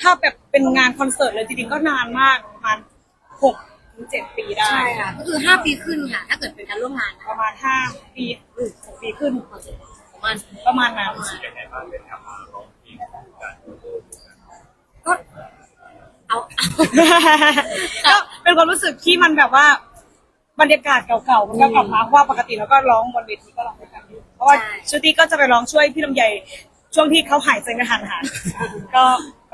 ถ้าแบบเป็นงานคอนเสิร์ตเลยจริงๆก็นานมากประมาณหกถึงเจ็ดปีได้ ใช่ค่ะ ก็คือห้าปีขึ้นค่ะ ถ้าเกิดเป็นการร่วมงานนะประมาณห้าปีหรือหกปีขึ้นประมาณประมาณนั้นเป็นไงบ้างเป็นครับมาร้องเพลงคู่กันก็เอาเอาก็เป็นความรู้สึกที่มันแบบว่า บรรยากาศเก่าๆมันก็กลับมาเพราะว่าปกติเราก็ร้องบนเวทีก็ร้องด้วยกันอยู่เพราะว่าชูตี้ก็จะไปร้องช่วยพี่ลำไยช่วงที่เขาหายใจกระทันหันก็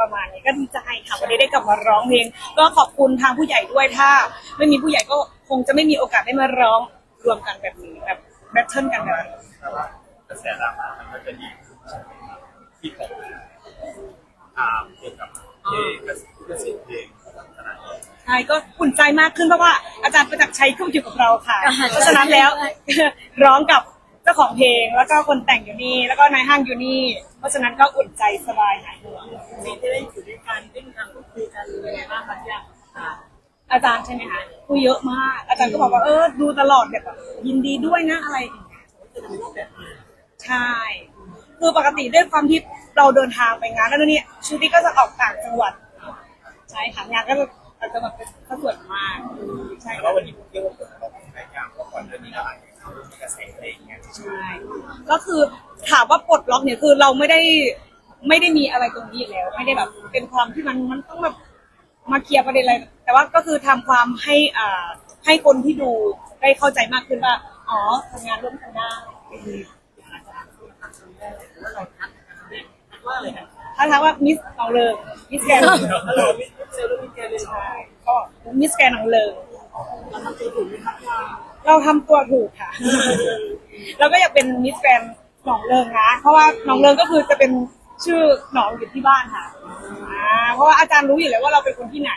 ประมาณนี้ก็ดีใจค่ะวันนี้ได้กลับมาร้องเพลง ก็ขอบคุณทางผู้ใหญ่ด้วยถ้า ไม่มีผู้ใหญ่ก็คงจะไม่มีโอกาสได้มาร้องรวมกันแบบนี้แบบแบทเทิลกันแบบนี้แต่ว่ากระแสดราม่ามันก็จะดีขึ้นใช่ไหมครับที่ผมถาเกี่ยวกับเพลงกระแสเพลงขนาดนี้ใช่ก็อุ่นใจมากขึ้นเพราะว่าอาจารย์ประจักษ์ชัยก็อยู่กับเราค่ะ เพราะฉะนั้นแล้วร้องกับ จ้าของเพลง แล้วก็คนแต่งอยู่นี่ แล้วก็นายห้างอยู่นี่ เพราะฉะนั้นก็อุ่นใจสบายหายห่วงมีได้อยู่ด้วยกันได้มีการพูดคุยกันยังไงบ้างคะพี่อะอาจารย์ใช่ไหมคะคุยเยอะมาก อาจารย์ก็บอกว่าเออดูตลอดแบบยินดีด้วยนะอะไรอย่างเงี้ยใช่คือปกติด้วยความที่เราเดินทางไปงานแล้วนี่ชูตี้ก็จะออกต่างจังหวัด ใช่ค่ะงานก็จะต่างจังหวัดเป็นสัดส่วนมากใช่แต่ค่ะว่าวันนี้ผมเชื่อว่าผมต้องพยายามเพราะก่อนเรื่องนี้ก็อาจจะมี กระแสเพลงเนี่ยใช่ก็คือถามว่าปลดล็อกเนี่ยคือเราไม่ได้ไม่ได้มีอะไรตรงนี้อยู่แล้ว ไม่ได้แบบเป็นความที่มันมันต้องแบบมาเคลียร์ประเด็นอะไร แต่ว่าก็คือทำความให้อ่าให้คนที่ดูได้เข้าใจมากขึ้นว่าอ๋อทำงานร่วมกันได้ว่าทักว่าอะไรนะถ้าถามว่ามิสหนองเลิงมิสแกนฮัลโหลมิเซลล์มิเกลเลยใช่ก็มิสแกนหนองเลิงเราทำตัวถูกไหมครับ เราทำตัวถูกค่ะเราก็อยากเป็นมิสแกรนด์หนองเลิงนะ เพราะว่าหนองเลิงก็คือจะเป็นชื่อหนองอยู่ที่บ้านค่ะอ่าเพราะว่าอาจารย์รู้อยู่แล้วว่าเราเป็นคนที่ไหน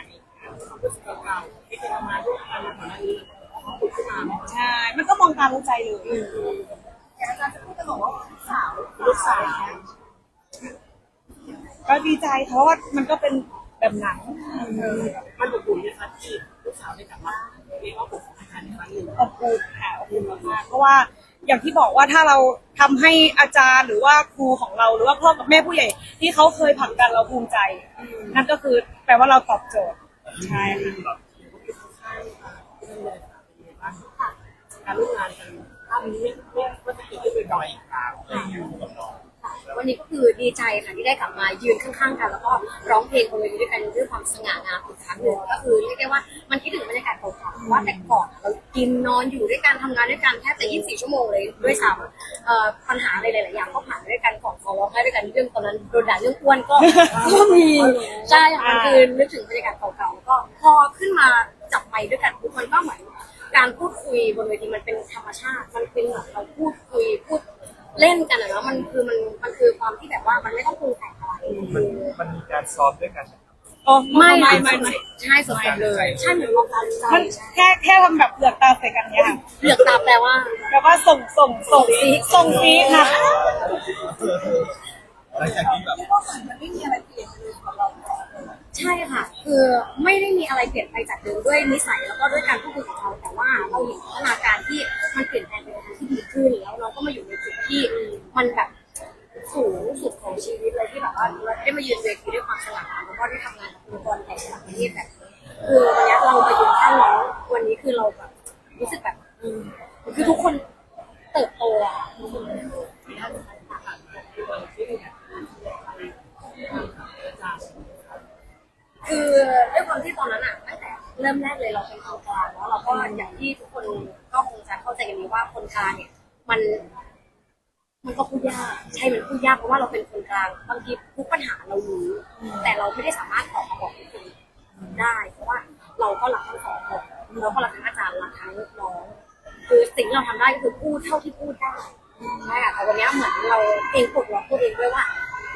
รู้สึกเก่าๆที่เคยทำงานร่วมกันมาก่อนหน้านี้เขาปลุกขึ้นมาใช่ มันก็มองตามรู้ใจเลยอาจารย์จะพูดตลอดว่าลูกสาวลูกสาวก็ดีใจเพราะว่ามันก็เป็นแบบหนัง มันอบอุ่นนะครับที่ลู กสาวได้กลับมาเรียกว่าปลุกอาจารในครั้งหนึ่งอบอุ่นค่ะอบอุ่นมากๆเพราะว่าอย่างที่บอกว่าถ้าเราทำให้อาจารย์หรือว่าครูของเราหรือว่าพ่อกับแม่ผู้ใหญ่ ที่เขาเคยผลักดันเราภูมิใจ นั่นก็คือแปลว่าเราตอบโจทย์ใช่ค่ะการร่วมงานกันภาพนี้ไม่ไม่จะเกิดขึ้นบ่อยๆครับ วันนี้ก็คือดีใจค่ะที่ได้กลับมายืนข้างๆกัน แล้วก็ร้องเพลงบนเวทีด้วยกันด้วยความสง่างามอีกครั้งหนึ่งก็คือเรียกได้ว่ามันคิดถึงบรรยากาศเก่าๆว่าแต่ก่อนเรากินนอนอยู่ด้วยกันทำงานด้วยกันแทบจะ24 ชั่วโมงเลยด้วยซ้ำปัญหาอะไรหลายๆอย่างก็ผ่านด้วยกันก่อนเขาร้องไห้ด้วยกันเรื่องตอนนั้นโดนด่าเรื่องอ้วนก็ก็มีใช่ค่ะมันคือนึกถึงบรรยากาศเก่าๆก็พอขึ้นมาจับไปด้วยกันทุกคนก็เหมือนการพูดคุยบนเวทีมันเป็นธรรมชาติ มันเป็นแบบเราพูดคุยพูดเล่นกันอะเนาะมันคือมัน ไม่ต้องปรุงแต่งอะไรมันมันมีการซ้อมด้วยกันนะครับโอ้ไม่ไม่ไม่ไม่ไม่ไม่ใช่สดๆเลย ใช่เหมือนวงการใจมันแค่แค่ทำแบบเหลือกตาใส่กันเนี้ยค่ะเหลือกตาแปลว่าแบบว่าส่งส่งส่งซีส่งซีค่ะหลังจากที่แบบใช่ค่ะ คือไม่ได้มีอะไรเปลี่ยนไปจากเดิมด้วยนิสัยแล้วก็ด้วยการพูดคุยของเราแต่ว่าเรา ของชีวิตเลยที่แบบว่าเราได้มายืนเวทีด้วยความสง่างแล้วก็ได้ทำงานกับองค์กรใหญ่ระดับประเทศแบบคือวันนี้เรามายืนข้างน้องวันนี้คือเราแบบรู้สึกแบบอืมคือทุกคนเติบโตอะคือด้วยความที่ตอนนั้นอะตั้งแต่เริ่มแรกเลยเราเป็นคนกลางแล้วเราก็อย่างที่ทุกคนก็คงจะเข้าใจกันดีว่าคนกลางเนี่ย มัน ก็พูดยากใช่มันพูดยากเพราะว่าเราเป็นคนกลางบางทีทุกปัญหาเรารู้ แต่เราไม่ได้สามารถออกมาบอกทุกคนได้ เพราะว่าเราก็รักทั้งสองคนเราก็รักทั้งอาจารย์รักทั้งน้องคือสิ่งที่เราทำได้ก็คือพูดเท่าที่พูดได้ใช่ค่ะแต่วันนี้เหมือนเราเองปลดล็อกตัวเองด้วยว่า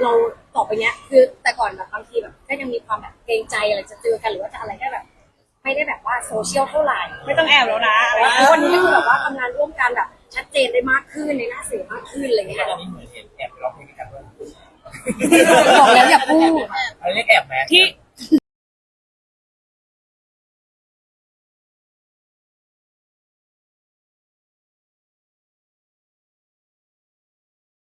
เราต่อไปเนี้ย คือแต่ก่อนแบบบางทีแบบก็ยังมีความแบบเกรงใจอะไรจะเจอกันหรือว่าจะอะไรก็แบบ ไม่ได้แบบว่าโซเชียลเท่าไหร่ไม่ต้องแอบแล้วนะอะไรอย่างแล้เงี้วยวันนี้ก็คือแบบว่าทำงานร่วมกันแบบชัดเจ นได้มากขึ้นในหน้าสื่อมากขึ้นอะไรเงี้ยตอนนี้เหมือนเห็นแอบร้องเพลงด้วยกันด้วยบอกแล้วอย่าพูดอันนี้แอบไหมที่